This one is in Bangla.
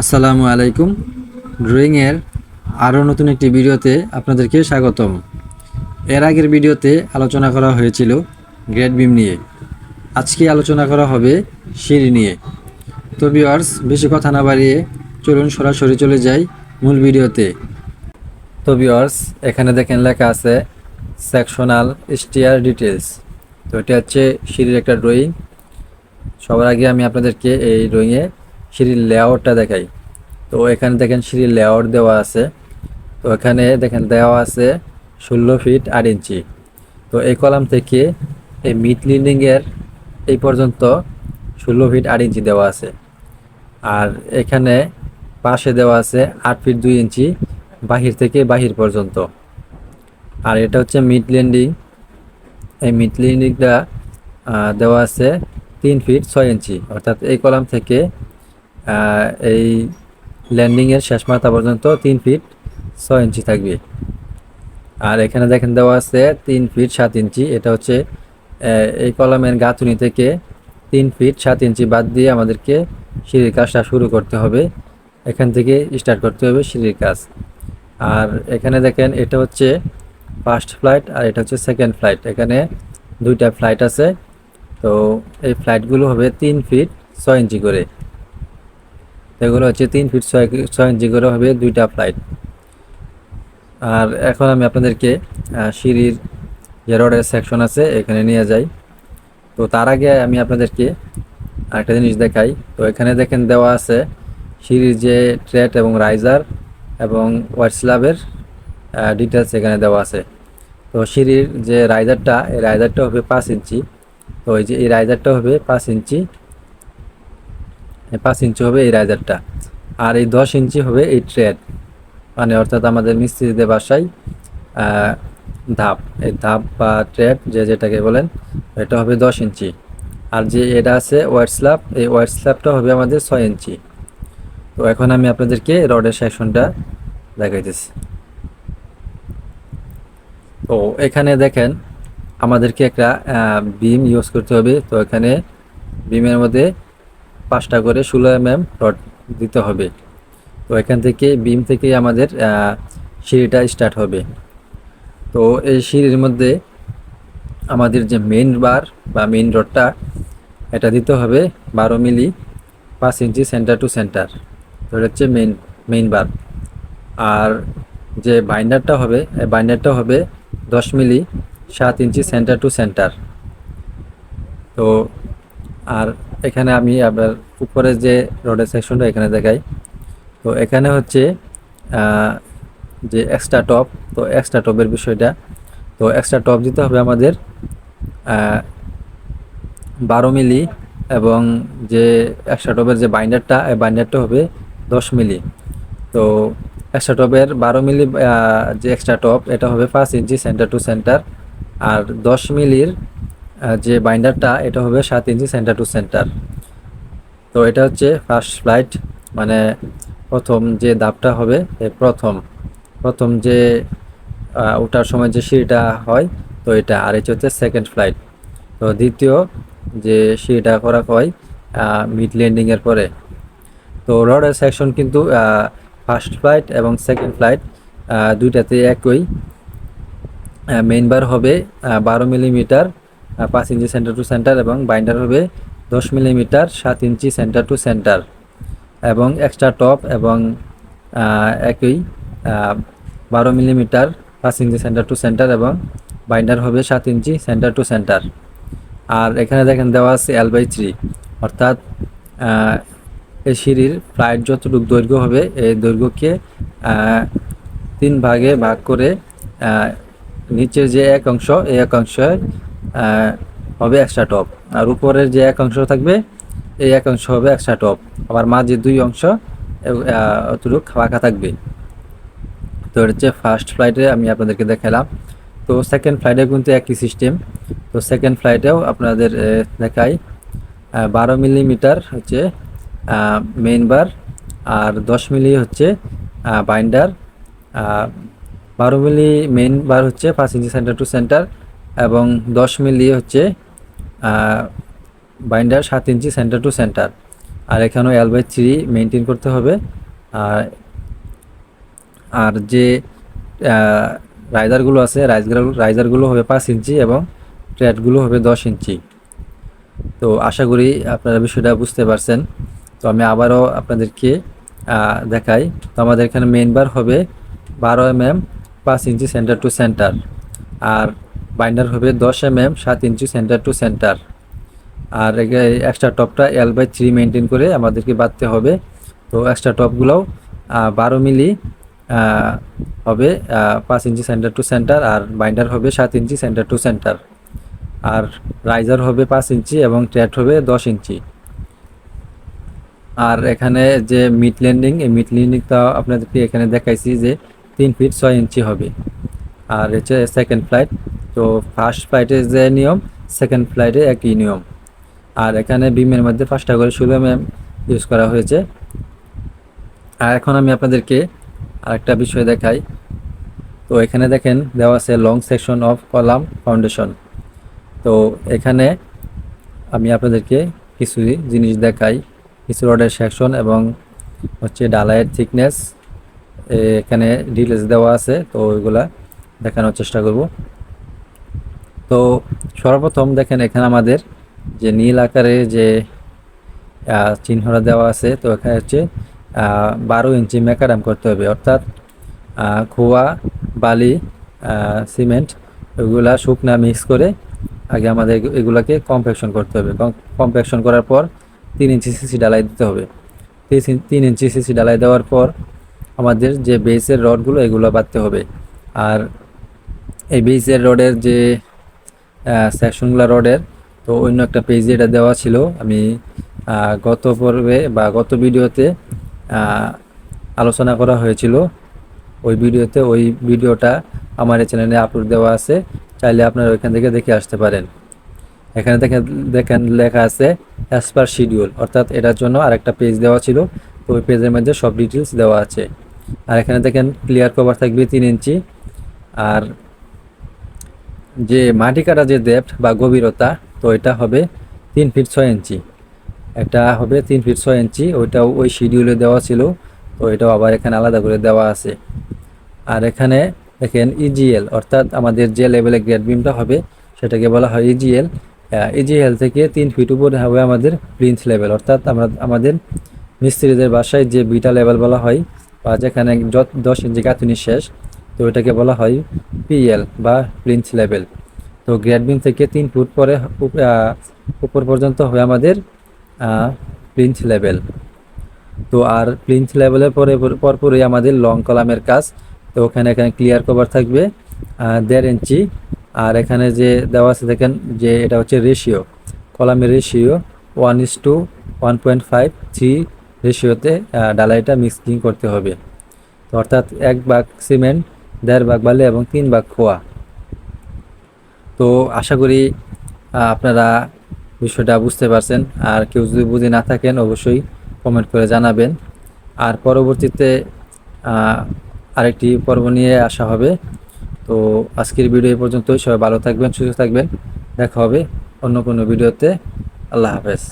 আসসালামু আলাইকুম। ড্রয়িংয়ের আরও নতুন একটি ভিডিওতে আপনাদেরকে স্বাগতম। এর আগের ভিডিওতে আলোচনা করা হয়েছিল গ্রেড বিম নিয়ে। আজকে আলোচনা করা হবে সিঁড়ি নিয়ে। তো ভিউয়ার্স, বেশি কথা না বাড়িয়ে চলুন সরাসরি চলে যাই মূল ভিডিওতে। তো ভিউয়ার্স, এখানে দেখেন লেখা আছে সেকশনাল স্টিয়ার ডিটেলস তো এটা হচ্ছে সিঁড়ির একটা ড্রয়িং সবার আগে আমি আপনাদেরকে এই ড্রয়িংয়ে সিঁড়ির লেআউটটা দেখাই। তো এখানে দেখেন সিঁড়ির লেআউট দেওয়া আছে। তো এখানে দেখেন দেওয়া আছে ষোলো ফিট আট ইঞ্চি তো এই কলাম থেকে এই মিড লিন্ডিংয়ের এই পর্যন্ত ষোলো ফিট আট ইঞ্চি দেওয়া আছে। আর এখানে পাশে দেওয়া আছে আট ফিট দুই ইঞ্চি বাহির থেকে বাহির পর্যন্ত। আর এটা হচ্ছে মিড ল্যান্ডিং এই মিড ল্যান্ডিংটা দেওয়া আছে তিন ফিট ছয় ইঞ্চি অর্থাৎ এই কলাম থেকে এই ল্যান্ডিংয়ের শেষ মাথা পর্যন্ত তিন ফিট ছয় ইঞ্চি থাকবে। আর এখানে দেখেন দেওয়া আছে তিন ফিট সাত ইঞ্চি। এটা হচ্ছে এই কলামের গাঁথুনি থেকে তিন ফিট সাত ইঞ্চি বাদ দিয়ে আমাদেরকে সিঁড়ির কাজটা শুরু করতে হবে। এখান থেকে স্টার্ট করতে হবে সিঁড়ির কাজ। আর এখানে দেখেন এটা হচ্ছে ফার্স্ট ফ্লাইট আর এটা হচ্ছে সেকেন্ড ফ্লাইট এখানে দুইটা ফ্লাইট আছে। তো এই ফ্লাইটগুলো হবে তিন ফিট ছয় ইঞ্চি করে। এগুলো হচ্ছে তিন ফিট ছয় ছয় ইঞ্চি করে হবে দুইটা ফ্লাইট আর এখন আমি আপনাদেরকে সিঁড়ির যে সেকশন আছে, এখানে নিয়ে যাই। তো তার আগে আমি আপনাদেরকে আরেকটা জিনিস দেখাই। তো এখানে দেখেন দেওয়া আছে সিঁড়ির যে ট্রেট এবং রাইজার এবং ওয়াইট স্ল্যাবের ডিটেলস এখানে দেওয়া আছে। তো সিঁড়ির যে রাইজারটা এই রাইজারটা হবে পাঁচ ইঞ্চি তো এই যে এই রাইজারটা হবে পাঁচ ইঞ্চি পাঁচ ইঞ্চি হবে এই রাইজারটা। আর এই দশ ইঞ্চি হবে এই ট্রেড মানে অর্থাৎ আমাদের মিস্ত্রিদের বাসায় ধাপ। এই ধাপ বা ট্রেড যে যেটাকে বলেন, এটা হবে দশ ইঞ্চি। আর যে এটা আছে ওয়াইট স্ল্যাব এই ওয়াইট স্ল্যাবটা হবে আমাদের ছয় ইঞ্চি। তো এখন আমি আপনাদেরকে রডের সেকশনটা দেখাইতেছি। তো এখানে দেখেন, আমাদেরকে একটা বিম ইউজ করতে হবে। তো এখানে বিমের মধ্যে পাঁচটা করে ষোলো এম এম রড দিতে হবে। তো এখান থেকে বিম থেকে আমাদের সিঁড়িটা স্টার্ট হবে। তো এই সিঁড়ির মধ্যে আমাদের যে মেন বার বা মেইন রডটা এটা দিতে হবে বারো মিলি পাঁচ ইঞ্চি সেন্টার টু সেন্টার তো এটা হচ্ছে মেন মেইন বার আর যে বাইন্ডারটা হবে, এই বাইন্ডারটা হবে দশ মিলি সাত ইঞ্চি সেন্টার টু সেন্টার তো আর এখানে আমি আবার উপরে যে রোডের সেকশনটা এখানে দেখাই। তো এখানে হচ্ছে যে এক্সট্রা টপ তো এক্সট্রা টপের বিষয়টা। তো এক্সট্রা টপ দিতে হবে আমাদের বারো মিলি এবং যে এক্সট্রা টপের যে বাইন্ডারটা এই বাইন্ডারটা হবে দশ মিলি। তো এক্সট্রা টপের বারো মিলি যে এক্সট্রা টপ এটা হবে পাঁচ ইঞ্চি সেন্টার টু সেন্টার আর দশ মিলির যে বাইন্ডারটা, এটা হবে সাত ইঞ্চি সেন্টার টু সেন্টার। তো এটা হচ্ছে ফার্স্ট ফ্লাইট মানে প্রথম যে ধাপটা হবে প্রথম প্রথম যে ওঠার সময় যে সিঁড়িটা হয়, তো এটা, আর এটা হচ্ছে সেকেন্ড ফ্লাইট তো দ্বিতীয় যে সিঁড়িটা করা হয় মিড ল্যান্ডিংয়ের পরে। তো রডের সেকশন কিন্তু ফার্স্ট ফ্লাইট এবং সেকেন্ড ফ্লাইট দুইটাতে একই। মেইন বার হবে বারো মিলিমিটার পাঁচ ইঞ্চি সেন্টার টু সেন্টার এবং বাইন্ডার হবে দশ মিলিমিটার সাত ইঞ্চি সেন্টার টু সেন্টার এবং এক্সট্রা টপ এবং একই বারো মিলিমিটার পাঁচ ইঞ্চি সেন্টার টু সেন্টার এবং বাইন্ডার হবে সাত ইঞ্চি সেন্টার টু সেন্টার আর এখানে দেখেন দেওয়া আছে এল বাই থ্রি অর্থাৎ এই সিঁড়ির ফ্লাইট যতটুকু দৈর্ঘ্য হবে এই দৈর্ঘ্যকে তিন ভাগে ভাগ করে নিচের যে এক অংশ এই এক অংশ আহ, হবে এক্সট্রা টপ আর উপরের যে এক অংশ থাকবে, এই এক অংশ হবে এক্সট্রা টপ আবার মাঝে দুই অংশ অতটুকু ফাঁকা থাকবে। তো হচ্ছে ফার্স্ট ফ্লাইটে আমি আপনাদেরকে দেখালাম। তো সেকেন্ড ফ্লাইটে কিন্তু একই সিস্টেম তো সেকেন্ড ফ্লাইটেও আপনাদের দেখাই। বারো মিলিমিটার হচ্ছে মেইন বার আর দশ মিলি হচ্ছে বাইন্ডার বারো মিলি মেইন বার হচ্ছে পাঁচ ইঞ্চি সেন্টার টু সেন্টার এবং দশ মিলি হচ্ছে বাইন্ডার সাত ইঞ্চি সেন্টার টু সেন্টার আর এখানেও এল বাই থ্রি মেনটেন করতে হবে। আর আর যে রাইজারগুলো আছে রাইজার রাইজারগুলো হবে পাঁচ ইঞ্চি এবং ট্র্যাটগুলো হবে দশ ইঞ্চি। তো আশা করি আপনারা বিষয়টা বুঝতে পারছেন। তো আমি আবারও আপনাদেরকে দেখাই। তো আমাদের এখানে মেইন বার হবে বারো এম এম পাঁচ ইঞ্চি সেন্টার টু সেন্টার আর বাইন্ডার হবে দশ এম এম সাত ইঞ্চি সেন্টার টু সেন্টার আর এক্সট্রা টপটা এল বাই থ্রি মেনটেন করে আমাদেরকে বাঁধতে হবে। তো এক্সট্রা টপগুলোও বারো মিলি হবে পাঁচ ইঞ্চি সেন্টার টু সেন্টার আর বাইন্ডার হবে সাত ইঞ্চি সেন্টার টু সেন্টার আর রাইজার হবে পাঁচ ইঞ্চি এবং ট্র্যাট হবে দশ ইঞ্চি। আর এখানে যে মিড ল্যান্ডিং এই মিড ল্যান্ডিংটা আপনাদেরকে এখানে দেখাইছি যে তিন ফিট ছয় ইঞ্চি হবে। আর হচ্ছে সেকেন্ড ফ্লাইট তো ফার্স্ট ফ্লাইটে যে নিয়ম সেকেন্ড ফ্লাইটে একই নিয়ম। আর এখানে বিমের মধ্যে পাঁচটা করে ষোলো এম ইউজ করা হয়েছে। আর এখন আমি আপনাদেরকে আরেকটা বিষয় দেখাই। তো এখানে দেখেন, দেওয়া আছে long section of column foundation তো এখানে আমি আপনাদেরকে কিছু জিনিস দেখাই। কিছু রডের সেকশন এবং হচ্ছে ডালাইয়ের থিকনেস এখানে ডিটেলস দেওয়া আছে, তো ওইগুলা দেখানোর চেষ্টা করব। তো সর্বপ্রথম দেখেন এখানে আমাদের যে নীল আকারে যে চিহ্নটা দেওয়া আছে, তো এখানে হচ্ছে বারো ইঞ্চি মেকাডাম করতে হবে। অর্থাৎ খোয়া, বালি সিমেন্ট, এগুলা শুকনা মিক্স করে আগে আমাদের এগু- এগুলাকে কম্প্যাকশন করতে হবে। কম্প্যাকশন করার পর তিন ইঞ্চি সিসি ডালাই দিতে হবে। তিন ইঞ্চি সিসি ডালাই দেওয়ার পর আমাদের যে বেসের রডগুলো, এগুলো বাঁধতে হবে। আর এই বেসের রডের যে সেকশনগুলো রডের তো অন্য একটা পেজে এটা দেওয়া ছিল। আমি গত পর্বে বা গত ভিডিওতে আলোচনা করা হয়েছিল। ওই ভিডিওতে ওই ভিডিওটা আমার এই চ্যানেলে আপলোড দেওয়া আছে। চাইলে আপনারা ওইখান থেকে দেখে আসতে পারেন। এখানে দেখেন দেখেন, লেখা আছে অ্যাজ পার শিডিউল অর্থাৎ এটার জন্য আরেকটা পেজ দেওয়া ছিল। তো ওই পেজের মধ্যে সব ডিটেলস দেওয়া আছে। আর এখানে দেখেন ক্লিয়ার কভার থাকবে তিন ইঞ্চি। আর যে মাটি কাটা যে ডেপথ বা গভীরতা, তো এটা হবে তিন ফিট ছয় ইঞ্চি। এটা হবে তিন ফিট ছয় ইঞ্চি, ওইটাও ওই শিডিউলে দেওয়া ছিল, তো এটাও আবার এখানে আলাদা করে দেওয়া আছে। আর এখানে দেখেন ইজিএল অর্থাৎ আমাদের যে লেভেলে গ্রেড বিমটা হবে, সেটাকে বলা হয় E ইজিএল ইজিএল থেকে তিন ফিট উপরে হবে আমাদের প্রিন্স লেভেল অর্থাৎ আমরা, আমাদের মিস্ত্রিদের বাসায় যে বিটা লেভেল বলা হয়, বা যেখানে দশ ইঞ্চি গাঁথুনি শেষ তো এটাকে বলা হয় পিএল বা প্রিন্স লেভেল তো গ্রেড বিম থেকে তিন ফুট পরে উপ- উপর পর্যন্ত হবে আমাদের প্রিন্স লেভেল তো আর প্লিন্থ লেভেলের পরে পরপরই আমাদের লং কলামের কাজ। তো ওখানে এখানে ক্লিয়ার কভার থাকবে দেড় ইঞ্চি। আর এখানে যে দেওয়া আছে দেখেন যে এটা হচ্ছে রেশিও কলামের ratio one is to one point five three রেশিওতে ডালাইটা মিক্সিং করতে হবে। তো অর্থাৎ এক ভাগ সিমেন্ট দেড় ভাগ বালি এবং তিন ভাগ খোয়া। তো আশা করি আপনারা বিষয়টা বুঝতে পারছেন। আর কেউ যদি বুঝে না থাকেন, অবশ্যই কমেন্ট করে জানাবেন। আর পরবর্তীতে আরেকটি পর্ব নিয়ে আসা হবে। তো আজকের ভিডিও পর্যন্তই। সবাই ভালো থাকবেন, সুস্থ থাকবেন। দেখা হবে অন্য কোনো ভিডিওতে। আল্লাহ হাফেজ।